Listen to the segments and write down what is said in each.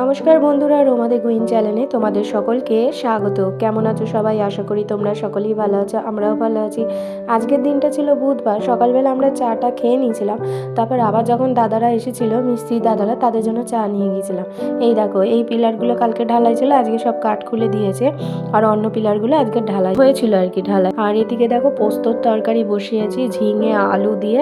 নমস্কার বন্ধুরা রোমাদে গুইন চ্যানেলে তোমাদের সকলকে স্বাগত। কেমন আছো সবাই? আশা করি তোমরা সকলেই ভালো আছো, আমরাও ভালো আছি। আজকের দিনটা ছিল বুধবার, সকালবেলা আমরা চাটা খেয়ে নিয়েছিলাম, তারপর আবার যখন দাদারা এসেছিল মিস্ত্রি দাদারা তাদের জন্য চা নিয়ে গিয়েছিলাম। এই দেখো, এই পিলারগুলো কালকে ঢালাই ছিল, আজকে সব কাঠ খুলে দিয়েছে, আর অন্য পিলারগুলো আজকে ঢালাই হয়েছিল আর কি ঢালাই। আর এদিকে দেখো, পোস্তর তরকারি বসিয়েছি ঝিঙে, আলু দিয়ে।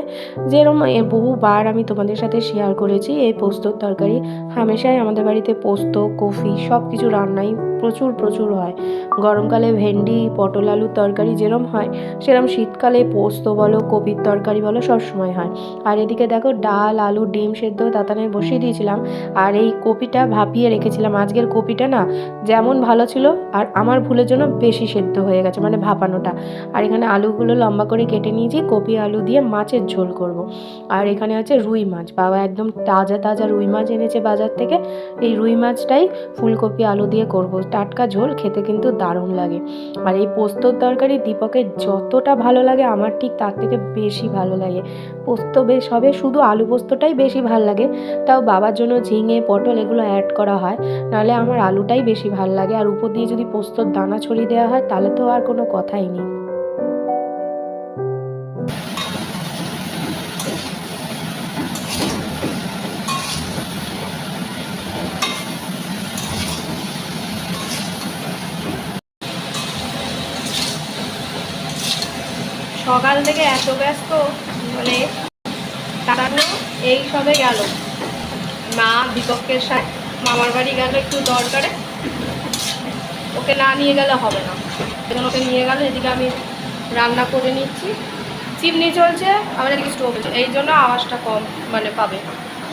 যেরকম বহুবার আমি তোমাদের সাথে শেয়ার করেছি, এই পোস্তর তরকারি হামেশাই আমাদের বাড়িতে পোস্ত, কফি সব কিছু রান্নাই প্রচুর প্রচুর হয়। গরমকালে ভেন্ডি, পটল, আলুর তরকারি যেরম হয়, সেরম শীতকালে পোস্ত বলো, কপির তরকারি বলো, সব সময় হয়। আর এদিকে দেখো, ডাল, আলু, ডিম সেদ্ধ তাতানে বসিয়ে দিয়েছিলাম। আর এই কপিটা ভাপিয়ে রেখেছিলাম। আজকের কপিটা না যেমন ভালো ছিল, আর আমার ভুলের জন্য বেশি সেদ্ধ হয়ে গেছে মানে ভাপানোটা। আর এখানে আলুগুলো লম্বা করে কেটে নিয়েছি, কপি, আলু দিয়ে মাছের ঝোল করব। আর এখানে আছে রুই মাছ। বাবা একদম তাজা তাজা রুই মাছ এনেছে বাজার থেকে। এই রুই মাছটাই ফুলকপি, আলু দিয়ে করব। টাটকা ঝোল, খেতে কিন্তু দারুণ লাগে। আর এই পোস্তর তরকারি দীপকের যতটা ভালো লাগে, আমার ঠিক তার থেকে বেশি ভালো লাগে। পোস্ত বেশ হবে, শুধু আলু পোস্তটাই বেশি ভালো লাগে। তাও বাবার জন্য ঝিঙে, পটল এগুলো অ্যাড করা হয়, নাহলে আমার আলুটাই বেশি ভালো লাগে। আর উপর দিয়ে যদি পোস্তর দানা ছড়িয়ে দেওয়া হয়, তাহলে তো আর কোনো কথাই নেই। সকাল থেকে এত ব্যস্ত মানে তাড়ানো এই সবে গেল। মা দীপকের সাথে মামার বাড়ি গেল একটু দরকারে। ওকে না নিয়ে গেলে হবে না। এখন ওকে নিয়ে গেল, এদিকে আমি রান্না করে নিচ্ছি। চিমনি চলছে আমার এদিকে স্টোভ এই জন্য আওয়াজটা কম মানে পাবে।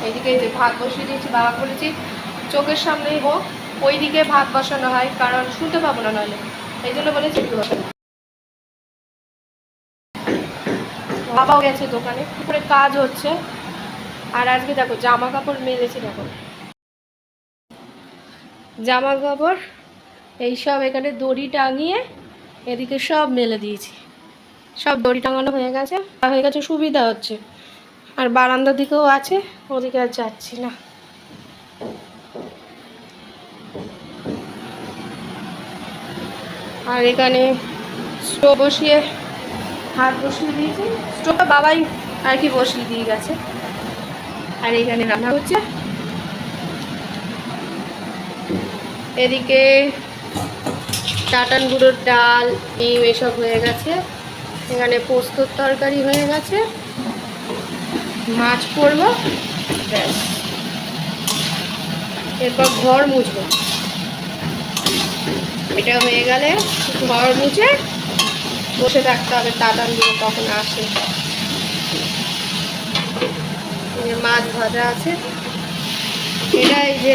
এইদিকে এই যে ভাত বসিয়ে দিয়েছি বাবা বলেছি, চোখের সামনেই হোক ওই দিকে ভাত বসানো হয়, কারণ শুনতে পাবো না নাহলে। এই জন্য বলেছি একটু বসানো বাবাও গেছে দোকানে। উপরে কাজ হচ্ছে। আর আজকে দেখো জামা কাপড় মেলেছি দেখো। জামা কাপড় এইসব এখানে দড়ি টাঙিয়ে এদিকে সব মেলে দিয়েছি। সব দড়ি টাঙানো হয়ে গেছে। আর হয়ে গেছে সুবিধা হচ্ছে। আর বারান্দার দিকেও আছে, ওদিকে আর যাচ্ছি না। আর এখানে স্টোভ বসিয়ে হাত বসিয়ে দিয়েছি। স্টোভটা বাবাই আর কি বসিয়ে দিয়ে গেছে। আর এখানে রান্না হচ্ছে। এদিকে টাটান গুঁড়োর ডাল ডিম এসব হয়ে গেছে। এখানে পোস্তর তরকারি হয়ে গেছে। মাছ করব। এরপর ঘর মুছবো। এটা হয়ে গেলে ঘর মুছে বসে থাকতে হবে টাটান গুঁড়ো কখন আসে। মাছ ভাজা আছে। এটা এই যে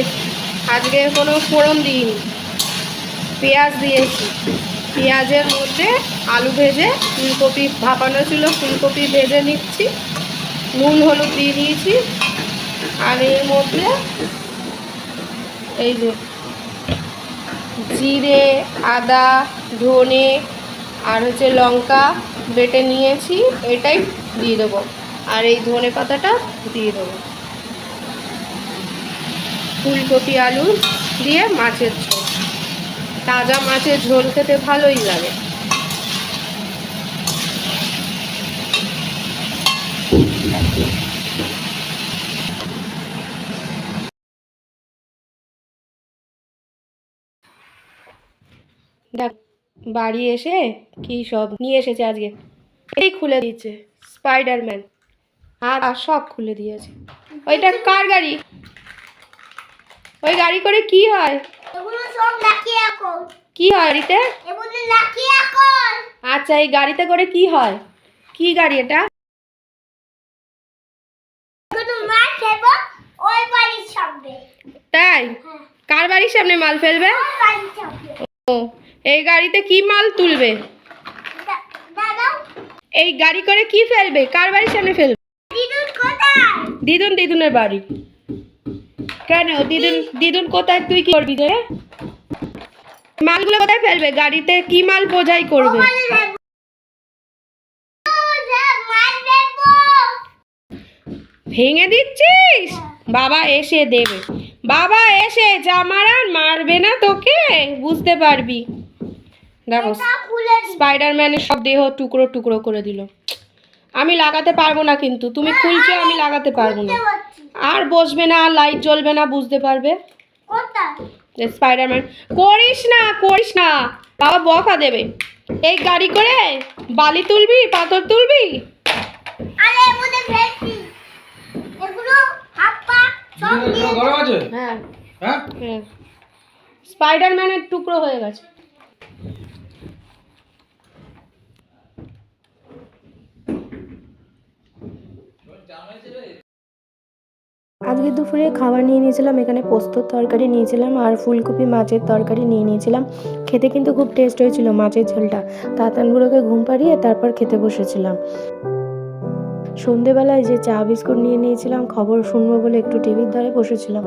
আজকে কোনো ফোড়ন দিইনি। পেঁয়াজ দিয়েছি। পেঁয়াজের মধ্যে আলু ভেজে ফুলকপি ভাপানো ছিল, ফুলকপি ভেজে নিচ্ছি। নুন, হলুদ দিয়ে দিয়েছি। আর এর মধ্যে এই যে জিরে, আদা, ধনে আর হচ্ছে লঙ্কা বেটে নিয়েছি, এটাই দিয়ে দেবো। আর এই ধনে পাতাটা দিয়ে দেবো। ফুলকপি আলু দিয়ে মাছের ঝোল। তাজা মাছের ঝোল খেতে ভালোই লাগে। দেখ বাড়ি এসে কি সব নিয়ে এসেছে আজকে? এই খুলে দিচ্ছে স্পাইডারম্যান আর আর সব খুলে দিয়েছে। ওইটা কার গাড়ি? ওই গাড়ি করে কি হয়? কি হয় গাড়িতে? আচ্ছা এই গাড়িতে করে কি হয়? কি গাড়ি এটা? তাই? হ্যাঁ। কার বাড়ির সামনে মাল ফেলবে? ও এই গাড়িতে কি মাল তুলবে? এই গাড়ি করে কি ফেলবে? কার বাড়ির সামনে ফেলবে? দিদুন দিদুনের বাড়ি। কেন? দিদুন দিদুন কোথায়? তুই কি করবি রে? মালগুলো কোথায় ফেলবে? গাড়িতে কি মাল বোঝাই করবে? ভেঙে দিচ্ছিস? বাবা এসে দেবে। বাবা এসে জামার আর মারবে না তোকে? বুঝতে পারবি। দেখো স্পাইডারম্যানের সব দেহ টুকরো টুকরো করে দিল। আমি লাগাতে পারব না কিন্তু তুমি খুলছো আমি লাগাতে পারব না। আর বসবে না আর লাইট জ্বলবে না বুঝতে পারবে? স্পাইডারম্যান করিস না করিস না। বাবা বকা দেবে। এই গাড়ি করে বালি তুলবি পাথর তুলবি? আছে? হ্যাঁ। হ্যাঁ? হ্যাঁ। স্পাইডারম্যানের টুকরো হয়ে গেছে। আজকে দুপুরে খাবার নিয়ে নিয়েছিলাম, এখানে পোস্তর তরকারি নিয়েছিলাম আর ফুলকপি মাছের তরকারি নিয়ে নিয়েছিলাম। খেতে কিন্তু খুব টেস্ট হয়েছিল মাছের ঝোলটা। তাতানগুলোকে ঘুম পাড়িয়ে তারপর খেতে বসেছিলাম। সন্ধেবেলায় যে চা বিস্কুট নিয়ে নিয়েছিলাম, খবর শুনব বলে একটু টিভির ধারে বসেছিলাম।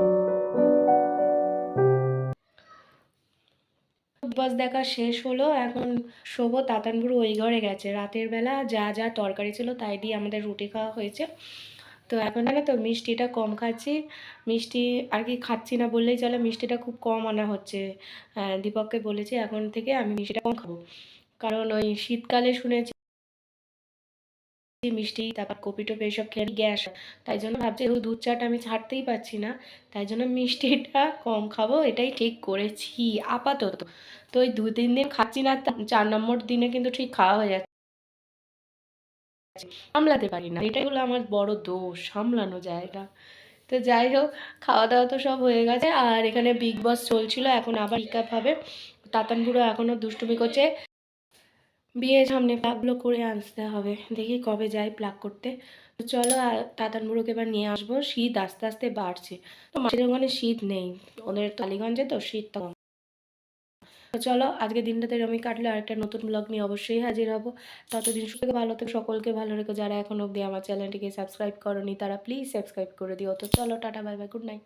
বাস দেখা শেষ হলো, এখন শোভো তাতানপুর ওই ঘরে গেছে। রাতের বেলা যা যা তরকারি ছিল তাই দিয়ে আমাদের রুটি খাওয়া হয়েছে। তো এখন জানো তো মিষ্টিটা কম খাচ্ছি। মিষ্টি আর কি খাচ্ছি না বললেই চলে মিষ্টিটা খুব কম আনা হচ্ছে। আহ, দীপককে বলেছি এখন থেকে আমি মিষ্টিটা কম খাব। কারণ ওই শীতকালে শুনেছি মিষ্টি তারপর কপি টপি এসব খেয়ে গ্যাস। তাই জন্য ভাবছি যেহেতু দুধ চাটা আমি ছাড়তেই পারছি না তাই জন্য মিষ্টিটা কম খাব এটাই ঠিক করেছি আপাতত। তো ওই দু তিন দিন খাচ্ছি না চার নম্বর দিনে কিন্তু ঠিক খাওয়া হয়ে যাচ্ছে। সামলাতে পারি না। এটাই হলো আমার বড় দোষ, সামলানো যায় না তো যাই হোক খাওয়া দাওয়া তো সব হয়ে গেছে। আর এখানে বিগ বস চলছিল, এখন আবার রিকাপ হবে। তাতানপুরো এখনও দুষ্টুমি করছে। বিয়ে সামনে প্লাগগুলো করে আনতে হবে। দেখি কবে যাই প্লাগ করতে। তো চলো, আর তাতানপুরোকে এবার নিয়ে আসব। শীত আস্তে আস্তে বাড়ছে। তো মাসের ওখানে শীত নেই। ওদের টালিগঞ্জে তো শীত তো কম। তো চলো আজকে দিনটাতে এরমই কাটলে, আরেকটা নতুন ব্লগ নিয়ে অবশ্যই হাজির হব। ততদিন থেকে ভালো থেকে, সকলকে ভালো রেখো। যারা এখন অবধি আমার চ্যানেলটিকে সাবস্ক্রাইব করনি, তারা প্লিজ সাবস্ক্রাইব করে দিও। তো চলো, tata bye bye good night